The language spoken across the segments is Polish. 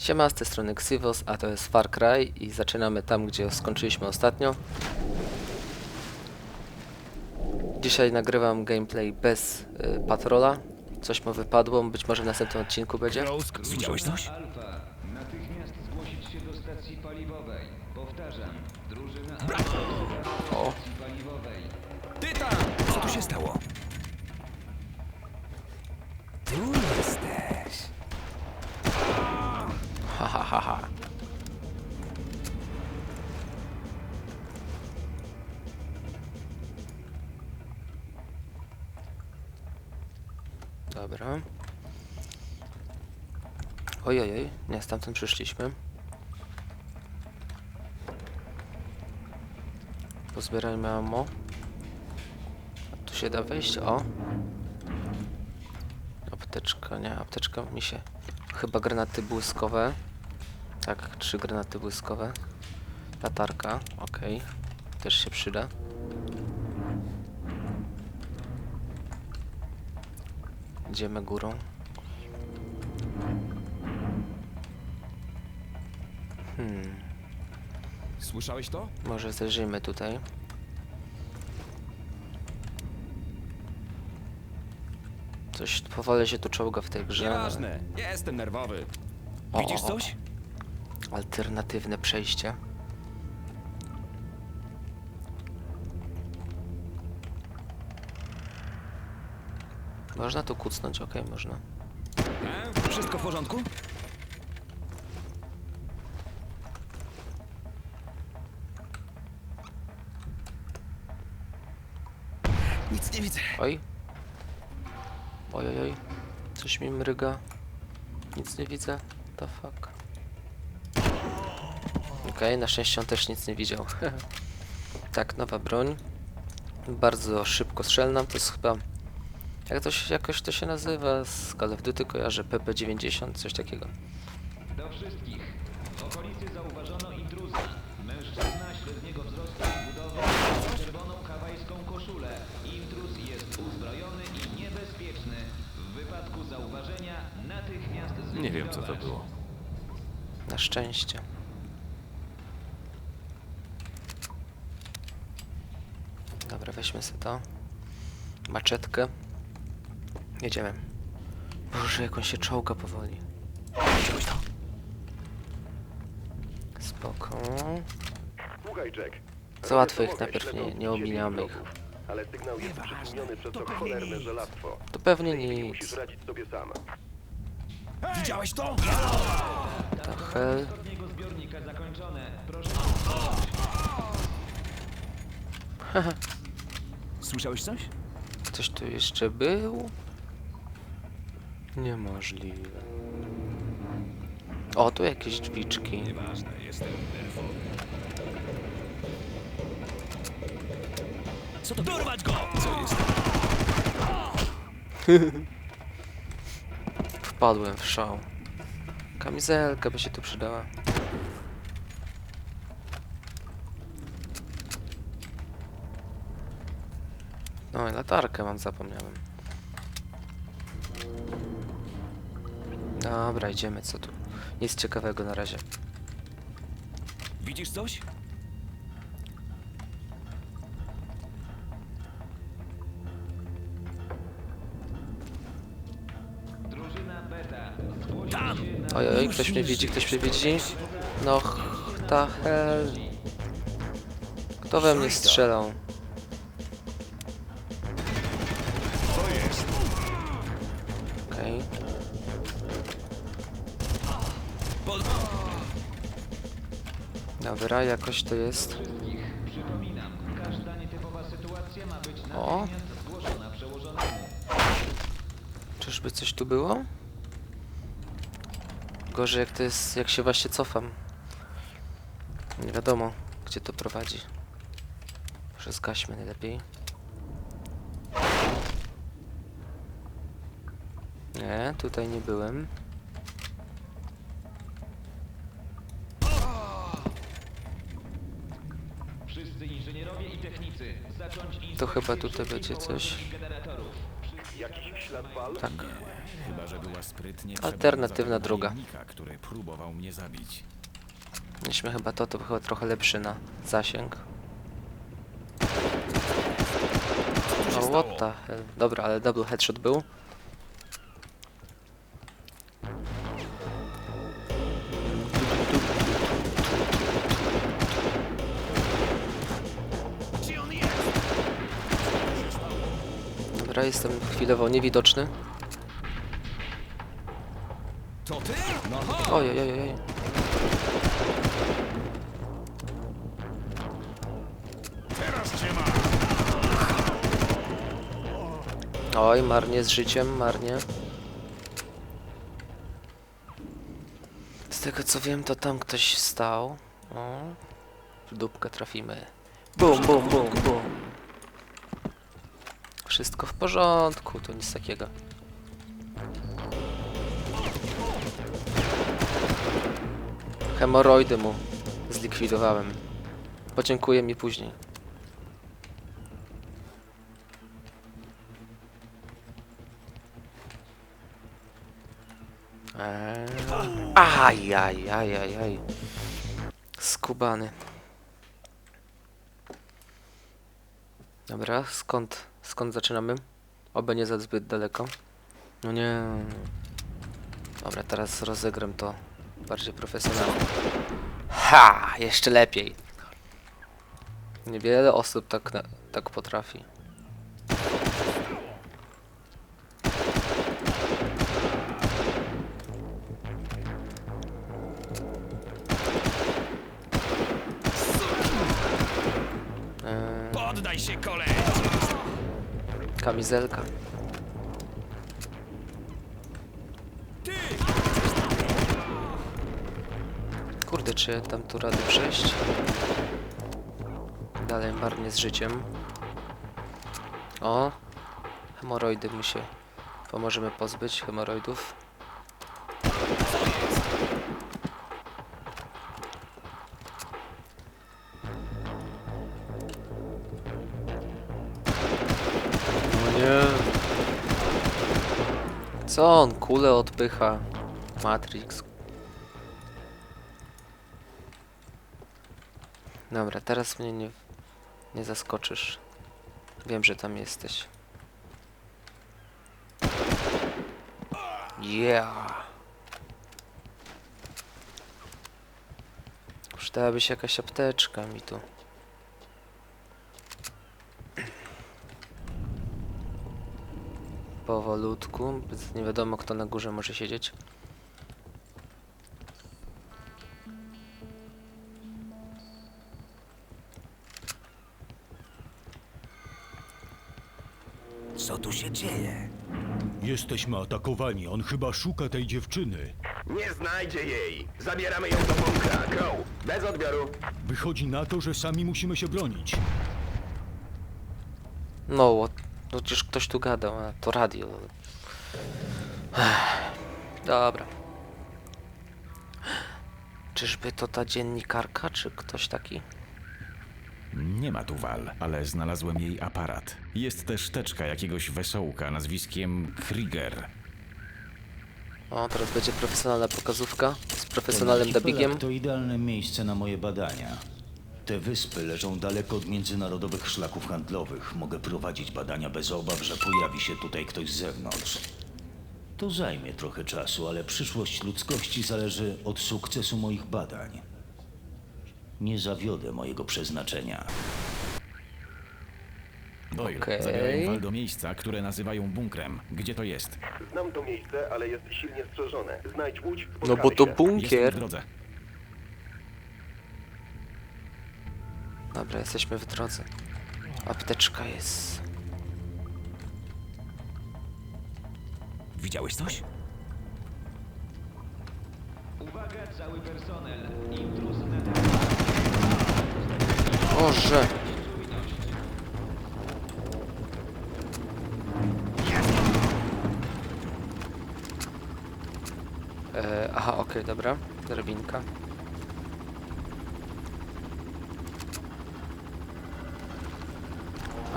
Siema, z tej strony Xivos, a to jest Far Cry i zaczynamy tam, gdzie skończyliśmy ostatnio. Dzisiaj nagrywam gameplay bez y, patrola. Coś mu wypadło, być może w następnym odcinku będzie. Widziałeś coś? Alfa, natychmiast zgłosić się do stacji paliwowej. Powtarzam, drużyna Alfa do O, stacji paliwowej. Tytan! Co tu się stało? Tu jesteś. Ha ha. Dobra. Ojojoj, nie, stamtąd przyszliśmy. Pozbierajmy ammo. Tu się da wejść, o. Apteczka, nie, apteczka mi się... Chyba granaty błyskowe. Tak, trzy granaty błyskowe. Latarka, okej. Też się przyda. Idziemy górą. Hmm, Słyszałeś to? może zajrzyjmy tutaj. Coś powoli się tu czołga w tej grze. Nieważne. Jestem nerwowy. O, Widzisz o, o. coś? Alternatywne przejście. Można tu kucnąć, okej, można. E? Wszystko w porządku? Nic nie widzę. Oj. Oj, oj, oj. Coś mi mryga. Nic nie widzę. The fuck. Okej, na szczęście on też nic nie widział. tak, nowa broń. Bardzo szybko strzelna. To jest chyba... Jak to się, jakoś to się nazywa z Call of Duty kojarzę. PP90, coś takiego. Do wszystkich. W okolicy zauważono intruza. Mężczyzna średniego wzrostu i budowy ma czerwoną hawajską koszulę. Intruz jest uzbrojony i niebezpieczny. W wypadku zauważenia natychmiast Nie wiem co to było. Na szczęście. Dobra, weźmy sobie to. Maczetkę. Jedziemy. Boże, jak on się czołga powoli. Widziałeś to? Spoko. Słuchaj, Jack. Za łatwo ich najpierw nie, nie ominiamy ich. Ale sygnał jest przytłumiony przez to cholerne nic. żelastwo. To pewnie chwili musisz nic. radzić sobie sam. Widziałeś to? To hell. Wschodniego zbiornika zakończone. Proszę Słyszałeś coś? Ktoś tu jeszcze był? Niemożliwe. O, tu jakieś drzwiczki. Nieważne, jestem nerwowy. Co to Dorwać go! Co jest? Wpadłem w szał. Kamizelka by się tu przydała. No i latarkę mam, zapomniałem. Dobra, idziemy, co tu? Nic ciekawego na razie. Widzisz coś? Tam! na Oj, oj, ktoś mnie nie widzi, ktoś mnie widzi. No, ta hell. Kto we mnie strzelał? Dobra, jakoś to jest. O. Czyżby coś tu było? Gorzej jak to jest, jak się właśnie cofam. Nie wiadomo, gdzie to prowadzi. Może zgaśmy najlepiej. Nie, tutaj nie byłem. To chyba tutaj będzie coś. Tak. Chyba, że była sprytnie Alternatywna droga. który próbował mnie zabić. Mieliśmy chyba to, to chyba trochę lepszy na zasięg. No what the hell. Dobra, ale double headshot był. Dobra, jestem chwilowo niewidoczny. No Oj, oj, oj, oj. Oj, marnie z życiem, marnie. Z tego co wiem, to tam ktoś stał. O, w dupkę trafimy. Bum, bum, bum, bum. Wszystko w porządku, to nic takiego. Hemoroidy mu zlikwidowałem. Podziękuję mi później. Eee. Aj, aj, aj, aj. Skubany. Dobra, skąd, skąd zaczynamy? Oby nie za zbyt daleko. No nie. Dobra, teraz rozegram to bardziej profesjonalnie. Ha! Jeszcze lepiej. Niewiele osób tak, tak potrafi. Poddaj się, kolej! Kamizelka. Kurde, czy tam tu rady przejść? Dalej marnie z życiem. O! Hemoroidy mu się pomożemy pozbyć, hemoroidów. Co on kulę odpycha? Matrix. Dobra, teraz mnie nie, nie zaskoczysz. Wiem, że tam jesteś. Yeah. Przydałaby się jakaś apteczka mi tu. Powolutku, bez- nie wiadomo kto na górze może siedzieć. Co tu się dzieje? Jesteśmy atakowani. On chyba szuka tej dziewczyny. Nie znajdzie jej! Zabieramy ją do bunkra! Go! Bez odbioru! Wychodzi na to, że sami musimy się bronić. No, what? No przecież ktoś tu gadał, a to radio. Dobra. Czyżby to ta dziennikarka, czy ktoś taki? Nie ma tu wal, ale znalazłem jej aparat. Jest też teczka jakiegoś wesołka nazwiskiem Krieger. O, teraz będzie profesjonalna pokazówka z profesjonalnym dubbingiem. To idealne miejsce na moje badania. Te wyspy leżą daleko od międzynarodowych szlaków handlowych. Mogę prowadzić badania bez obaw, że pojawi się tutaj ktoś z zewnątrz. To zajmie trochę czasu, ale przyszłość ludzkości zależy od sukcesu moich badań. Nie zawiodę mojego przeznaczenia. Doyle, Okej. zabiorę wal do miejsca, które nazywają bunkrem. Gdzie to jest? Znam to miejsce, ale jest silnie strzeżone. Znajdź łódź, No spotkamy bo to się. Jestem w bunkier. drodze. Dobra, jesteśmy w drodze. Apteczka jest. Widziałeś coś? Uwaga, cały personel. Intruz na Boże! E, aha, okej, dobra. Drabinka.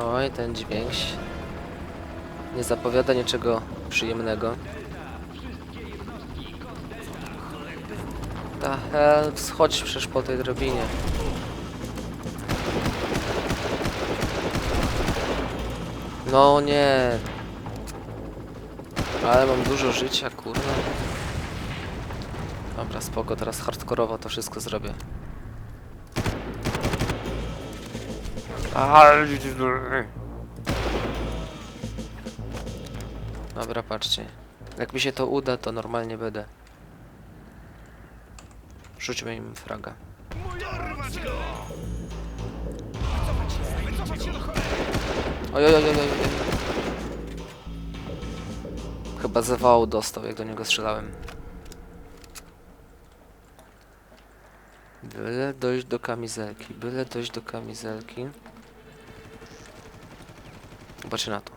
Oj, ten dźwięk. Nie zapowiada niczego przyjemnego. Ta hell, schodź przecież po tej drobinie. No nie. Ale mam dużo życia, kurwa. Dobra, spoko, teraz hardkorowo to wszystko zrobię. Dobra, patrzcie. Jak mi się to uda, to normalnie będę. Rzućmy im fraga. Oj, oj, oj, oj, oj. Chyba zawału dostał, jak do niego strzelałem. Byle dojść do kamizelki, byle dojść do kamizelki. Zobaczy na to.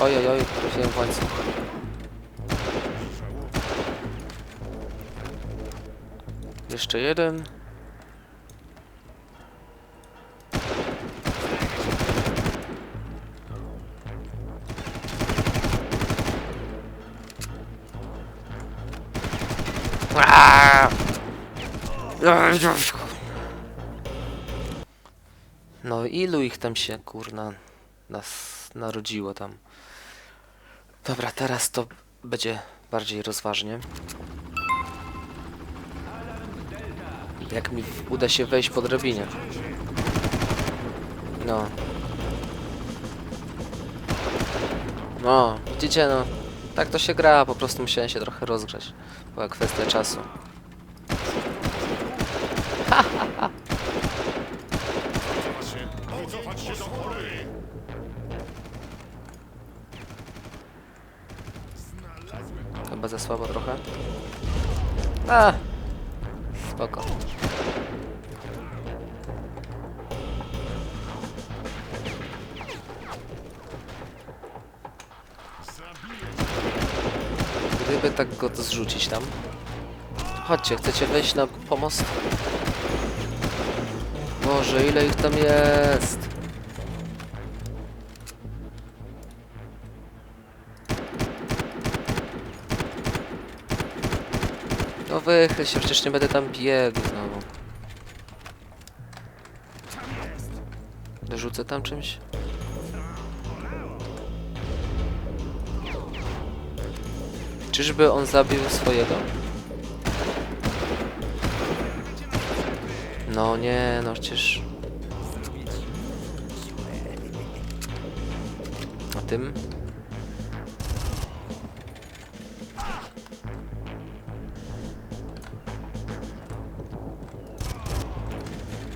Oj, oj, oj, trafiłem w łańcuch. Jeszcze jeden. No ilu ich tam się kurna nas narodziło tam. Dobra, teraz to będzie bardziej rozważnie. Jak mi uda się wejść po drabinie. No. No, widzicie no. Tak to się gra, po prostu musiałem się trochę rozgrzać. Była kwestia czasu. Chyba za słabo trochę. A, spoko. Gdyby tak go zrzucić tam. Chodźcie, chcecie wejść na pomost? Boże, ile ich tam jest! No wychyl się, przecież nie będę tam biegł znowu. Rzucę tam czymś? Czyżby on zabił swojego? No nie, no przecież... A tym?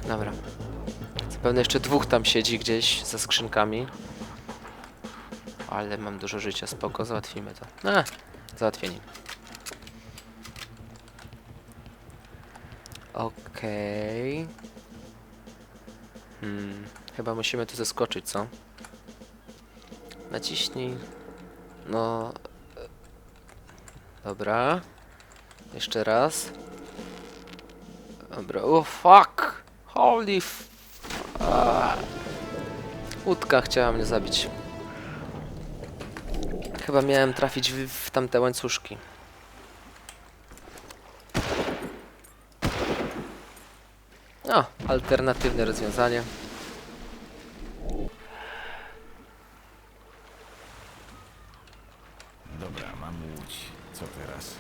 Dobra. Zapewne jeszcze dwóch tam siedzi gdzieś za skrzynkami. Ale mam dużo życia, spoko, załatwimy to. A, załatwieni. Okej. Hmm, chyba musimy tu zeskoczyć, co? Naciśnij. No. e, Dobra. Jeszcze raz. Dobra, oh fuck! Holy f... A. Łódka chciała mnie zabić. Chyba miałem trafić w, w tamte łańcuszki. No, alternatywne rozwiązanie. Dobra, mam łódź. Co teraz?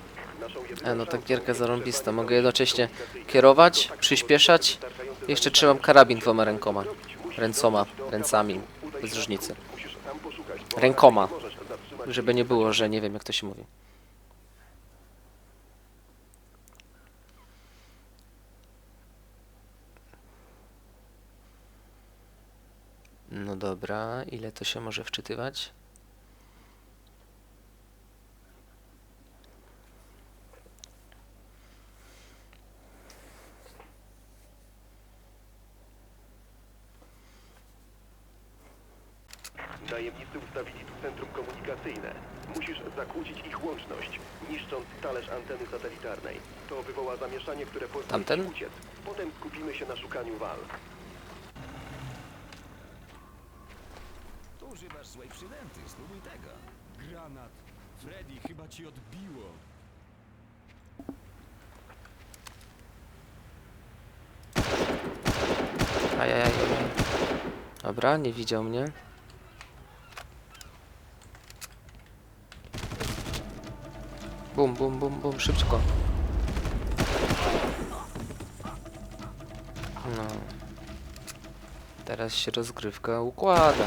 E, no ta gierka zarąbista. Mogę jednocześnie kierować, przyspieszać. Jeszcze trzymam karabin dwoma rękoma. Ręcoma, ręcami. Bez różnicy. Rękoma. Żeby nie było, że nie wiem jak to się mówi. No dobra, ile to się może wczytywać? Najemnicy ustawili tu centrum komunikacyjne. Musisz zakłócić ich łączność, niszcząc talerz anteny satelitarnej. To wywoła zamieszanie, które pozwoli Tamten? ci uciec. Potem skupimy się na szukaniu wal. Używasz złej przynęty, spróbuj tego. Granat. Freddy, chyba ci odbiło. Ajajaj. Dobra, nie widział mnie. Bum, bum, bum, bum, szybko. No. Teraz się rozgrywka układa.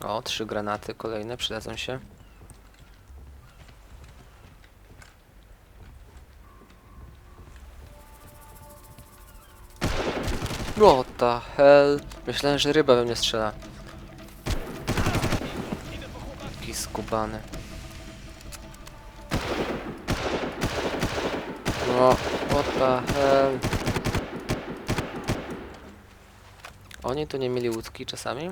O, trzy granaty kolejne przydadzą się. What the hell? Myślałem, że ryba we mnie strzela. Jaki skubany. No, what the hell? Oni tu nie mieli łódki czasami?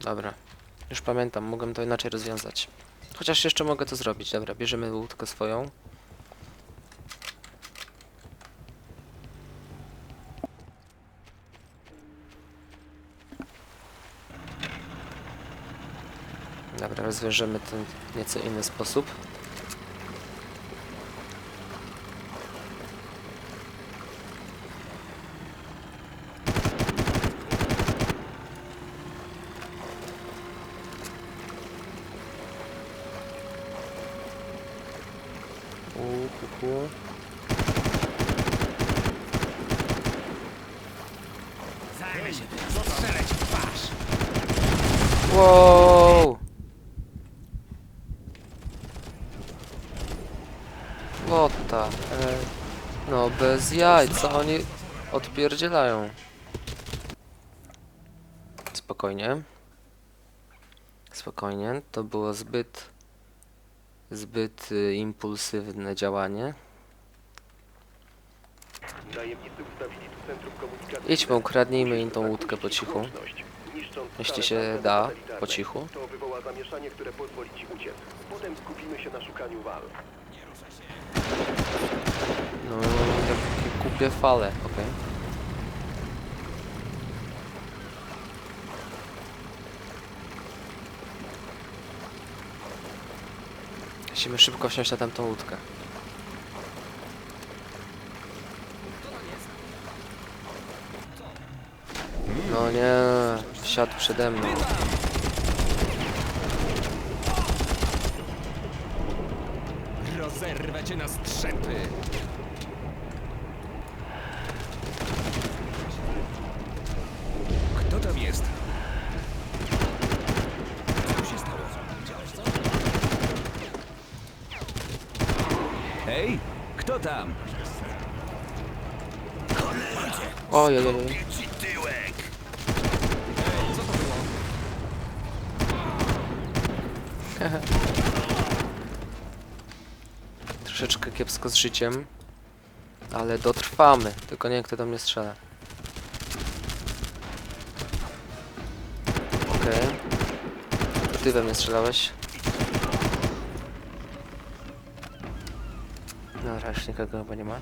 Dobra. Już pamiętam, mogłem to inaczej rozwiązać. Chociaż jeszcze mogę to zrobić. Dobra, bierzemy łódkę swoją. Dobra, rozwiążemy ten nieco inny sposób. U, kuku. Wow! What the hell? No bez jaj, co oni odpierdzielają? Spokojnie. Spokojnie, to było zbyt zbyt y, impulsywne działanie. Najemnicy ustawili tu centrum komunikacyjne. Idźmy, ukradnijmy im tą łódkę po cichu. niszcząc Jeśli się da, po cichu. To wywoła zamieszanie, które pozwoli ci uciec. Potem skupimy się na szukaniu wal. No, kupię fale, okej. Musimy szybko wsiąść na tamtą łódkę. No nie, wsiadł przede mną. Rozerwę cię na strzępy! Kto tam jest? Co się stało? Widziałeś co? Hej, kto tam? Ojej, ojej. Troszeczkę kiepsko z życiem. Ale dotrwamy. Tylko nie wiem, kto do mnie strzela. Okej. To Ty we mnie strzelałeś. Dobra, już nikogo chyba nie ma.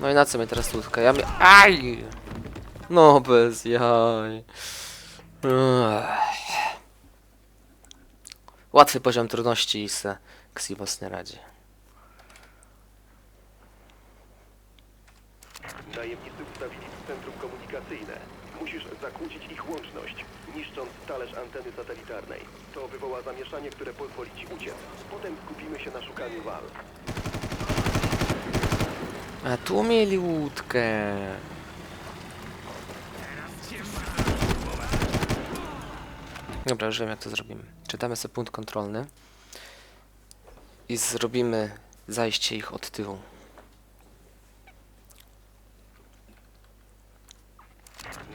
No i na co mnie teraz łódka? Ja mnie... Aj! No bez jaj. Łatwy poziom trudności i se Xivos nie radzi. Najemnicy ustawili tu centrum komunikacyjne. Musisz zakłócić ich łączność, niszcząc talerz anteny satelitarnej. To wywoła zamieszanie, które pozwoli ci uciec. Potem skupimy się na szukaniu wal. A tu mieli łódkę. Dobra, już wiem jak to zrobimy. Czytamy sobie punkt kontrolny. I zrobimy zajście ich od tyłu.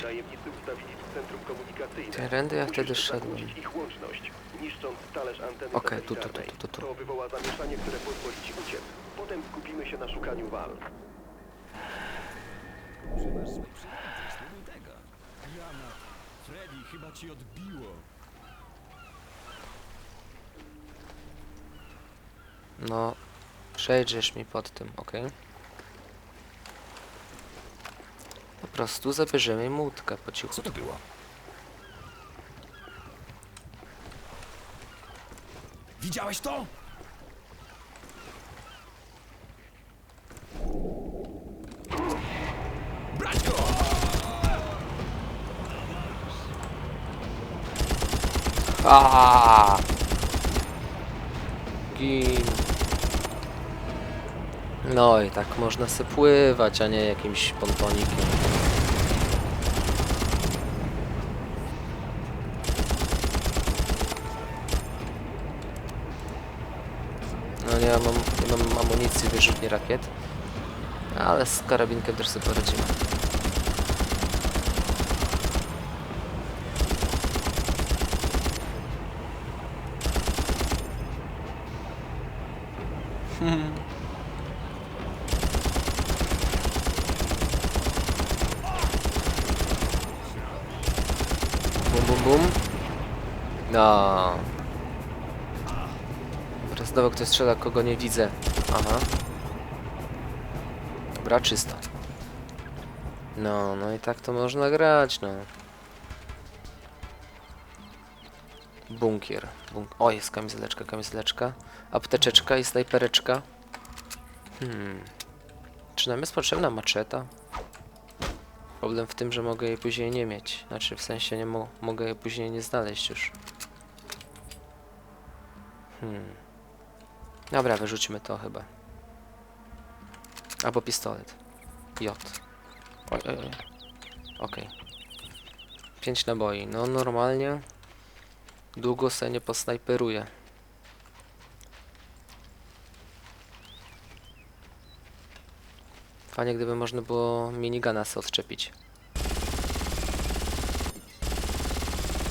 Najemnicy ustawili tu centrum komunikacyjne. Tędy ja wtedy szedłem. ich łączność, niszcząc talerz anteny Okej, tu, tu, tu, tu, tu. To wywoła zamieszanie, które pozwoli ci uciec. Potem skupimy się na szukaniu wal. Freddy, chyba ci odbiło. No, przejdziesz mi pod tym, ok? Po prostu zabierzemy mu łódkę po cichu. Co to było? Widziałeś to? Brać go! Aaaa! Gin. No i tak można se pływać, a nie jakimś pontonikiem. No nie mam, nie mam amunicji wyrzutni rakiet, ale z karabinkiem też sobie poradzimy. Bum, bum, bum. No. Teraz znowu ktoś strzela, kogo nie widzę. Aha. Dobra, czysto. No, no i tak to można grać, no. Bunkier. Bunk o, jest kamizeleczka, kamizeleczka. Apteczeczka i snajpereczka. Hmm. Czy nam jest potrzebna maczeta? Problem w tym, że mogę jej później nie mieć. Znaczy, w sensie nie mo mogę jej później nie znaleźć już. Hmm. Dobra, wyrzućmy to chyba. Albo pistolet. J. Oj, oj, oj. Okej. Pięć naboi. No normalnie. Długo se nie posnajperuję. Fajnie, gdyby można było minigana sobie odczepić.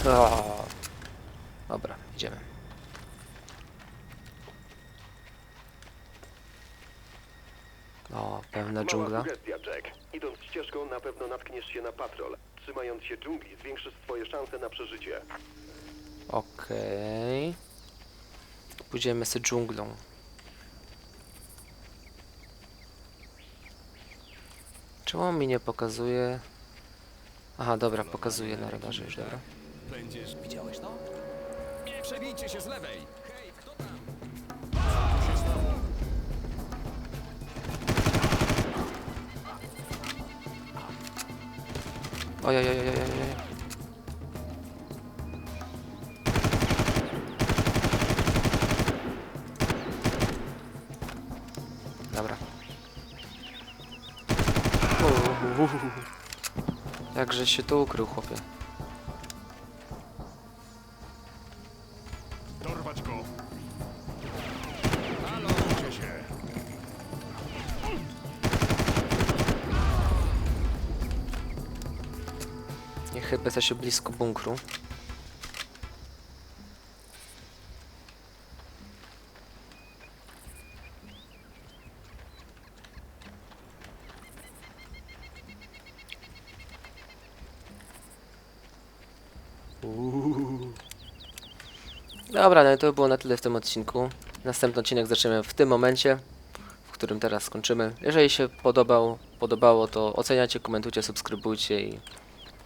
O. Dobra, idziemy. O, pełna Mała dżungla. sugestia, Jack. Idąc ścieżką na pewno natkniesz się na patrol. Trzymając się dżungli zwiększysz swoje szanse na przeżycie. Okej. Pójdziemy z dżunglą. Czemu on mi nie pokazuje? Aha, dobra, pokazuje na radarze już, dobra. Będziesz... Widziałeś to? Nie przebijcie się z lewej! Hej, kto tam? Oj, Jakże się tu ukrył, chłopie. Dorwać go. Halo, się. Nie chyba się blisko bunkru. Dobra, no i to było na tyle w tym odcinku. Następny odcinek zaczniemy w tym momencie, w którym teraz skończymy. Jeżeli się podobał, podobało, to oceniajcie, komentujcie, subskrybujcie i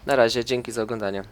na razie, dzięki za oglądanie.